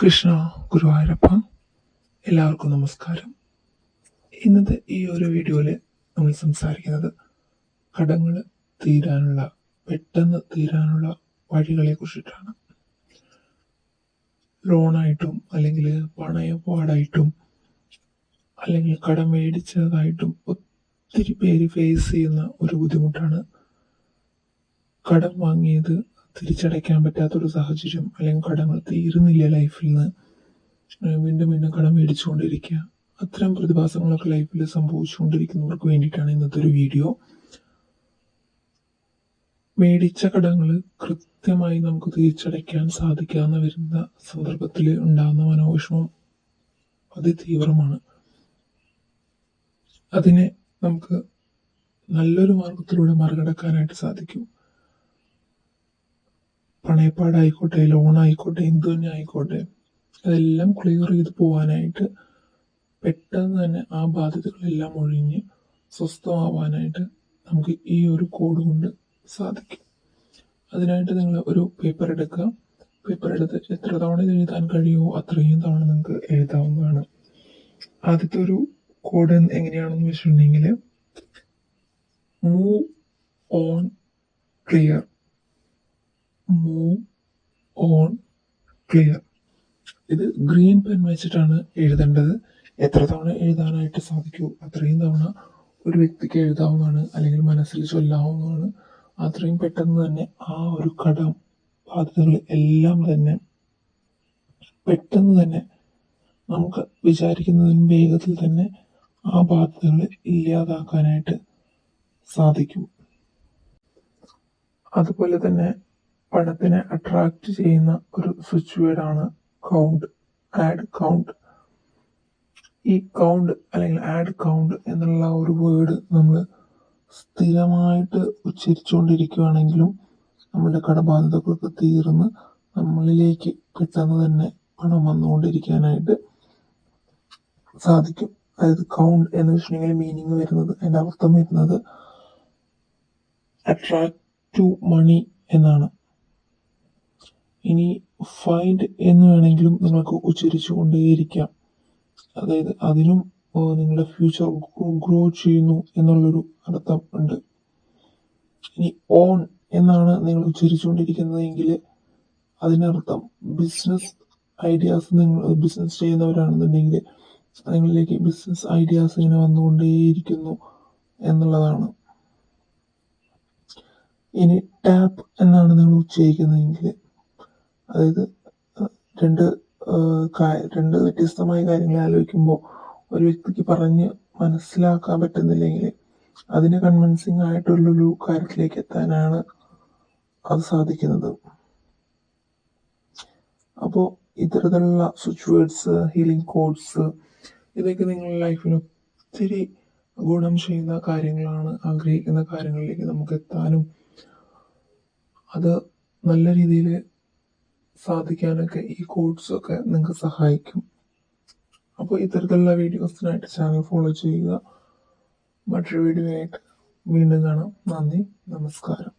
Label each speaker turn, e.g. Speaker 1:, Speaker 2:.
Speaker 1: കൃഷ്ണ ഗുരുവായൂരപ്പ എല്ലാവർക്കും നമസ്കാരം. ഇന്നത്തെ ഈ ഒരു വീഡിയോയിൽ നമ്മൾ സംസാരിക്കുന്നത് കടങ്ങൾ തീരാനുള്ള പെട്ടെന്ന് തീരാനുള്ള വഴികളെ കുറിച്ചിട്ടാണ്. ലോണായിട്ടും അല്ലെങ്കിൽ പണയപ്പാടായിട്ടും അല്ലെങ്കിൽ കടം മേടിച്ചതായിട്ടും ഒത്തിരി പേര് ഫേസ് ചെയ്യുന്ന ഒരു ബുദ്ധിമുട്ടാണ്. കടം വാങ്ങിയത് തിരിച്ചടയ്ക്കാൻ പറ്റാത്തൊരു സാഹചര്യം അല്ലെങ്കിൽ കടങ്ങൾ തീരുന്നില്ല ലൈഫിൽ നിന്ന്. വീണ്ടും വീണ്ടും കടം മേടിച്ചുകൊണ്ടിരിക്കുക. അത്തരം പ്രതിഭാസങ്ങളൊക്കെ ലൈഫിൽ സംഭവിച്ചുകൊണ്ടിരിക്കുന്നവർക്ക് വേണ്ടിയിട്ടാണ് ഇന്നത്തെ ഒരു വീഡിയോ മേടിച്ച കടങ്ങൾ കൃത്യമായി നമുക്ക് തിരിച്ചടയ്ക്കാൻ സാധിക്കാതെ വരുന്ന സന്ദർഭത്തിൽ ഉണ്ടാകുന്ന മനോവിഷമം അതിതീവ്രമാണ്. അതിനെ നമുക്ക് നല്ലൊരു മാർഗത്തിലൂടെ മറികടക്കാനായിട്ട് സാധിക്കും. പണയപ്പാടായിക്കോട്ടെ ലോൺ ആയിക്കോട്ടെ എന്ത് തന്നെ ആയിക്കോട്ടെ അതെല്ലാം ക്ലിയർ ചെയ്ത് പോകാനായിട്ട് പെട്ടെന്ന് തന്നെ ആ ബാധ്യതകളെല്ലാം ഒഴിഞ്ഞ് സ്വസ്ഥമാവാനായിട്ട് നമുക്ക് ഈ ഒരു കോഡ് കൊണ്ട് സാധിക്കും. അതിനായിട്ട് നിങ്ങൾ ഒരു പേപ്പർ എടുക്കുക. പേപ്പർ എടുത്ത് എത്ര തവണ ഇത് എഴുതാൻ കഴിയുമോ അത്രയും തവണ നിങ്ങൾക്ക് എഴുതാവുന്നതാണ്. ആദ്യത്തെ ഒരു കോഡ് എങ്ങനെയാണെന്ന് വെച്ചിട്ടുണ്ടെങ്കിൽ move on clear move on clear ഇത് ഗ്രീൻ പെൻ വെച്ചിട്ടാണ് എഴുതേണ്ടത്. എത്ര തവണ എഴുതാനായിട്ട് സാധിക്കൂ? അത്രയും തവണ ഒരു വ്യക്തിക്ക് എഴുതാവുന്നതാണ്. അല്ലെങ്കിൽ മനസ്സിൽ ചൊല്ലാവുന്നതാണ്. അത്രയും പെട്ടെന്ന് തന്നെ ആ ഒരു കടം ബാധ്യതകൾ എല്ലാം തന്നെ പെട്ടെന്ന് തന്നെ നമുക്ക് വിചാരിക്കുന്നതിനും വേഗത്തിൽ തന്നെ ആ ബാധ്യതകൾ ഇല്ലാതാക്കാനായിട്ട് സാധിക്കും. അതുപോലെ തന്നെ പണത്തിനെ അട്രാക്റ്റ് ചെയ്യുന്ന ഒരു സ്വിച്ച് ആണ് കൗണ്ട് ആഡ് കൗണ്ട് ഈ കൗണ്ട് അല്ലെങ്കിൽ ആഡ് കൗണ്ട് എന്നുള്ള ഒരു വേർഡ് നമ്മൾ സ്ഥിരമായിട്ട് ഉച്ചരിച്ചുകൊണ്ടിരിക്കുകയാണെങ്കിലും നമ്മുടെ കടബാധ്യതകളൊക്കെ തീർന്ന് നമ്മളിലേക്ക് പെട്ടെന്ന് തന്നെ പണം വന്നുകൊണ്ടിരിക്കാനായിട്ട് സാധിക്കും. അതായത് കൗണ്ട് എന്ന് വെച്ചിട്ടുണ്ടെങ്കിൽ മീനിങ് വരുന്നത് അതിന്റെ അർത്ഥം വരുന്നത് അട്രാക്ട് ടു മണി എന്നാണ്. ഇനി ഫൈൻഡ് എന്ന് വേണമെങ്കിലും നിങ്ങൾക്ക് ഉച്ചരിച്ചു കൊണ്ടേയിരിക്കാം അതായത് അതിനും നിങ്ങളുടെ ഫ്യൂച്ചർ ഗ്രോ ചെയ്യുന്നു എന്നുള്ളൊരു അർത്ഥം ഉണ്ട്. ഇനി ഓൺ എന്നാണ് നിങ്ങൾ ഉച്ചരിച്ചുകൊണ്ടിരിക്കുന്നതെങ്കിൽ അതിനർത്ഥം ബിസിനസ് ഐഡിയാസ് നിങ്ങൾ ബിസിനസ് ചെയ്യുന്നവരാണെന്നുണ്ടെങ്കിൽ നിങ്ങളിലേക്ക് ബിസിനസ് ഐഡിയാസ് ഇങ്ങനെ വന്നുകൊണ്ടേയിരിക്കുന്നു എന്നുള്ളതാണ്. ഇനി ടാപ്പ് എന്നാണ് നിങ്ങൾ ഉച്ചരിക്കുന്നതെങ്കിൽ അതായത് രണ്ട് രണ്ട് വ്യത്യസ്തമായ കാര്യങ്ങൾ ആലോചിക്കുമ്പോൾ ഒരു വ്യക്തിക്ക് പറഞ്ഞ് മനസ്സിലാക്കാൻ പറ്റുന്നില്ലെങ്കിൽ അതിന് കൺവിൻസിങ് ആയിട്ടുള്ളൊരു കാര്യത്തിലേക്ക് എത്താനാണ് അത് സാധിക്കുന്നത്. അപ്പോൾ ഇത്തരത്തിലുള്ള സ്വിച്ച് വേർഡ്സ് ഹീലിംഗ് കോഡ്സ് ഇതൊക്കെ നിങ്ങളുടെ ലൈഫിന് ഒത്തിരി ഗുണം ചെയ്യുന്ന കാര്യങ്ങളാണ് ആഗ്രഹിക്കുന്ന കാര്യങ്ങളിലേക്ക് നമുക്ക് എത്താനും അത് നല്ല രീതിയിൽ സാധിക്കാനൊക്കെ ഈ കോഡ്സ് ഒക്കെ നിങ്ങൾക്ക് സഹായിക്കും. അപ്പോൾ ഇത്തരത്തിലുള്ള വീഡിയോസിനായിട്ട് ചാനൽ ഫോളോ ചെയ്യുക. മറ്റൊരു വീഡിയോ ആയിട്ട് വീണ്ടും കാണാം. നന്ദി. നമസ്കാരം.